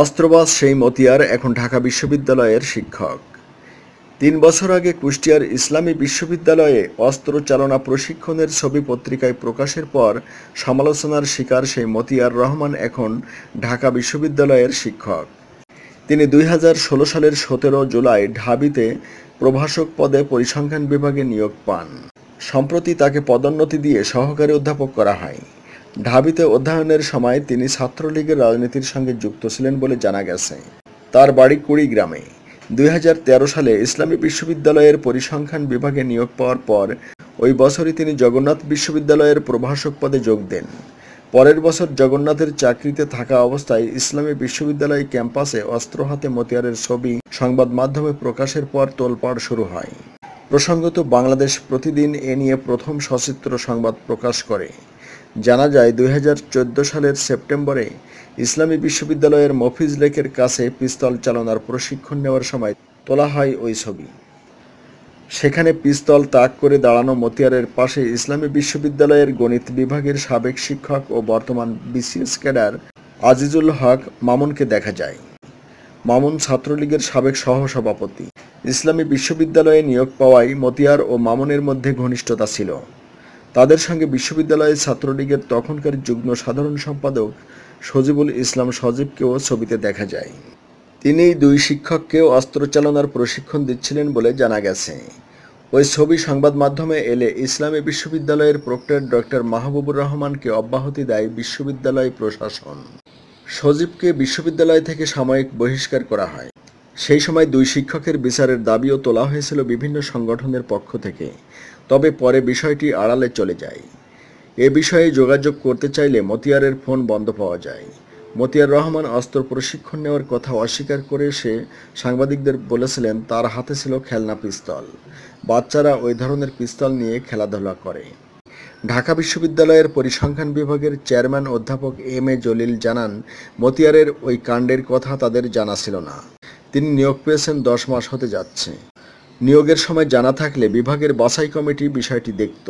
অস্ত্রবাজ সেই মতিয়ার এখন ঢাকা বিশ্ববিদ্যালয়ের শিক্ষক। তিন বছর আগে কুষ্টিয়ার ইসলামী বিশ্ববিদ্যালয়ে অস্ত্র চালনা প্রশিক্ষণের ছবি পত্রিকায় প্রকাশের পর সমালোচনার শিকার সেই মতিয়ার রহমান এখন ঢাকা বিশ্ববিদ্যালয়ের শিক্ষক। তিনি দুই হাজার ষোলো সালের সতেরো জুলাই ঢাবিতে প্রভাষক পদে পরিসংখ্যান বিভাগে নিয়োগ পান। সম্প্রতি তাকে পদোন্নতি দিয়ে সহকারী অধ্যাপক করা হয়। ঢাবিতে অধ্যয়নের সময় তিনি ছাত্রলীগের রাজনীতির সঙ্গে যুক্ত ছিলেন বলে জানা গেছে। তার বাড়ি কুড়িগ্রামে দুই হাজার তেরো সালে ইসলামী বিশ্ববিদ্যালয়ের পরিসংখ্যান বিভাগে নিয়োগ পাওয়ার পর ওই বছরই তিনি জগন্নাথ বিশ্ববিদ্যালয়ের প্রভাষক পদে যোগ দেন। পরের বছর জগন্নাথের চাকরিতে থাকা অবস্থায় ইসলামী বিশ্ববিদ্যালয় ক্যাম্পাসে অস্ত্র হাতে মতিয়ারের ছবি সংবাদ মাধ্যমে প্রকাশের পর তোলপাড় শুরু হয়। প্রসঙ্গত বাংলাদেশ প্রতিদিন এ নিয়ে প্রথম সচিত্র সংবাদ প্রকাশ করে। জানা যায়, দুই হাজার চোদ্দ সালের সেপ্টেম্বরে ইসলামী বিশ্ববিদ্যালয়ের মফিজ লেকের কাছে পিস্তল চালানোর প্রশিক্ষণ নেওয়ার সময় তোলা হয় ওই ছবি। সেখানে পিস্তল তাক করে দাঁড়ানো মতিয়ারের পাশে ইসলামী বিশ্ববিদ্যালয়ের গণিত বিভাগের সাবেক শিক্ষক ও বর্তমান বিসিএস ক্যাডার আজিজুল হক মামুনকে দেখা যায়। মামুন ছাত্রলীগের সাবেক সহসভাপতি। ইসলামী বিশ্ববিদ্যালয়ে নিয়োগ পাওয়ায় মতিয়ার ও মামুনের মধ্যে ঘনিষ্ঠতা ছিল। তাদের সঙ্গে বিশ্ববিদ্যালয়ের ছাত্রলীগের তখনকার যুগ্ম সাধারণ সম্পাদক সজিবুল ইসলাম সজীবকেও ছবিতে দেখা যায়। তিনি দুই শিক্ষককেও অস্ত্র চালনার প্রশিক্ষণ দিচ্ছিলেন বলে জানা গেছে। ওই ছবি সংবাদ মাধ্যমে এলে ইসলামী বিশ্ববিদ্যালয়ের প্রক্টর ডক্টর মাহবুবুর রহমানকে অব্যাহতি দেয় বিশ্ববিদ্যালয় প্রশাসন। সজীবকে বিশ্ববিদ্যালয় থেকে সাময়িক বহিষ্কার করা হয়। সেই সময় দুই শিক্ষকের বিচারের দাবিও তোলা হয়েছিল বিভিন্ন সংগঠনের পক্ষ থেকে। তবে পরে বিষয়টি আড়ালে চলে যায়। এ বিষয়ে যোগাযোগ করতে চাইলে মতিয়ারের ফোন বন্ধ পাওয়া যায়। মতিয়ার রহমান অস্ত্র প্রশিক্ষণ নেওয়ার কথা অস্বীকার করে সে সাংবাদিকদের বলেছিলেন, তার হাতে ছিল খেলনা পিস্তল। বাচ্চারা ওই ধরনের পিস্তল নিয়ে খেলাধুলা করে। ঢাকা বিশ্ববিদ্যালয়ের পরিসংখ্যান বিভাগের চেয়ারম্যান অধ্যাপক এম এ জলিল জানান, মতিয়ারের ওই কাণ্ডের কথা তাদের জানা ছিল না। তিনি নিয়োগ পেয়েছেন দশ মাস হতে যাচ্ছে। নিয়োগের সময় জানা থাকলে বিভাগের বাছাই কমিটি বিষয়টি দেখত।